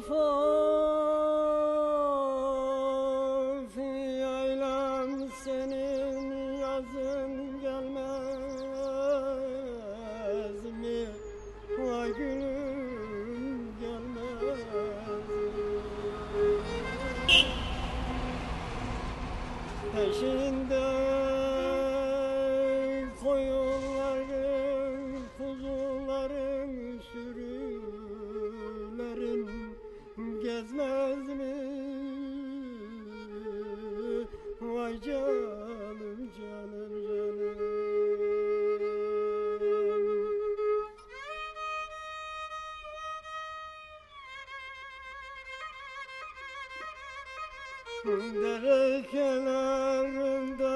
Oh, Peşinde koyunların, kuzuların, sürülerin gezmez mi? Vay canım Dere kenarında